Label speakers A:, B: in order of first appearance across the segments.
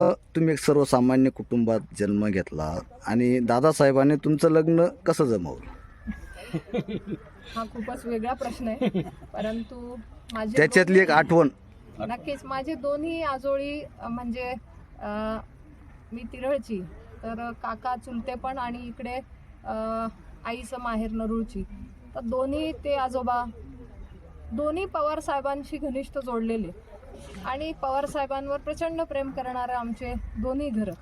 A: तुम्ही एक सर्वसामान्य कुटुंबात जन्म घेतला आणि दादासाहेबांनी तुमचं लग्न कसं जमवलं?
B: हा खूपच वेगळा प्रश्न आहे. परंतु माझे
A: त्याच्यातली एक आठवण.
B: नक्कीच माझे दोन्ही आजोळी अ, म्हणजे अ, मी तिरळची तर काका चुलते पण आणि इकडे अ, आईचं माहेर नरुळची. तर दोन्ही ते आजोबा दोन्ही पवार साहेबांशी घनिष्ठ जोडलेले. आणि पवार साहेबांवर प्रचंड प्रेम करणारे आमचे दोन्ही घरं.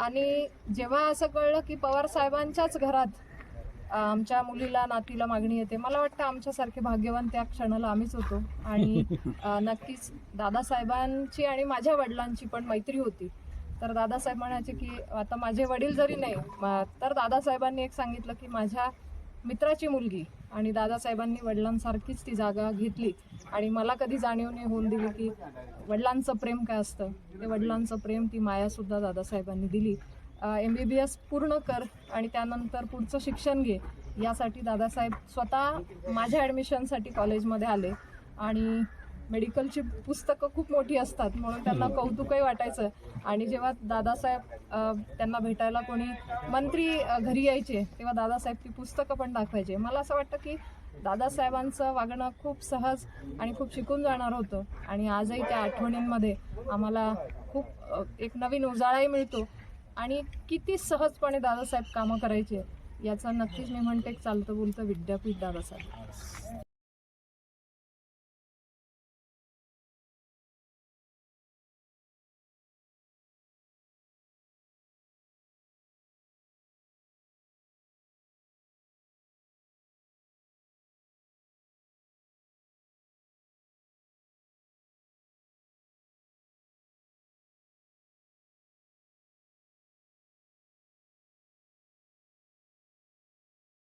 B: आणि जेव्हा असं कळलं की पवार साहेबांच्याच घरात आमच्या मुलीला नातीला मागणी येते मला वाटतं आमच्यासारखे भाग्यवान त्या क्षणाला आम्हीच होतो. आणि नक्कीच दादासाहेबांची आणि माझ्या वडिलांची पण मैत्री होती. तर दादासाहेब म्हणायचे की आता माझे वडील जरी नाही तर दादासाहेबांनी एक सांगितलं की माझ्या मित्राची मुलगी आणि दादासाहेबांनी वडिलांसारखीच ती जागा घेतली. आणि मला कधी जाणीव नाही होऊन दिली की वडिलांचं प्रेम काय असतं? ते वडिलांचं प्रेम ती मायासुद्धा दादासाहेबांनी दिली. एम बी बी एस पूर्ण कर आणि त्यानंतर पुढचं शिक्षण घे यासाठी दादासाहेब स्वतः माझ्या ॲडमिशनसाठी कॉलेजमध्ये आले. आणि मेडिकलची पुस्तकं खूप मोठी असतात म्हणून त्यांना कौतुकही वाटायचं. आणि जेव्हा दादासाहेब त्यांना भेटायला कोणी मंत्री घरी यायचे तेव्हा दादासाहेब ती पुस्तकं पण दाखवायचे. मला असं वाटतं की दादासाहेबांचं वागणं खूप सहज आणि खूप शिकून जाणार होतं. आणि आजही त्या आठवणींमध्ये आम्हाला खूप एक नवीन उजाळाही मिळतो. आणि किती सहजपणे दादासाहेब कामं करायचे याचं नक्कीच मी म्हणते एक चालतं बोलतं विद्यापीठ दादासाहेब.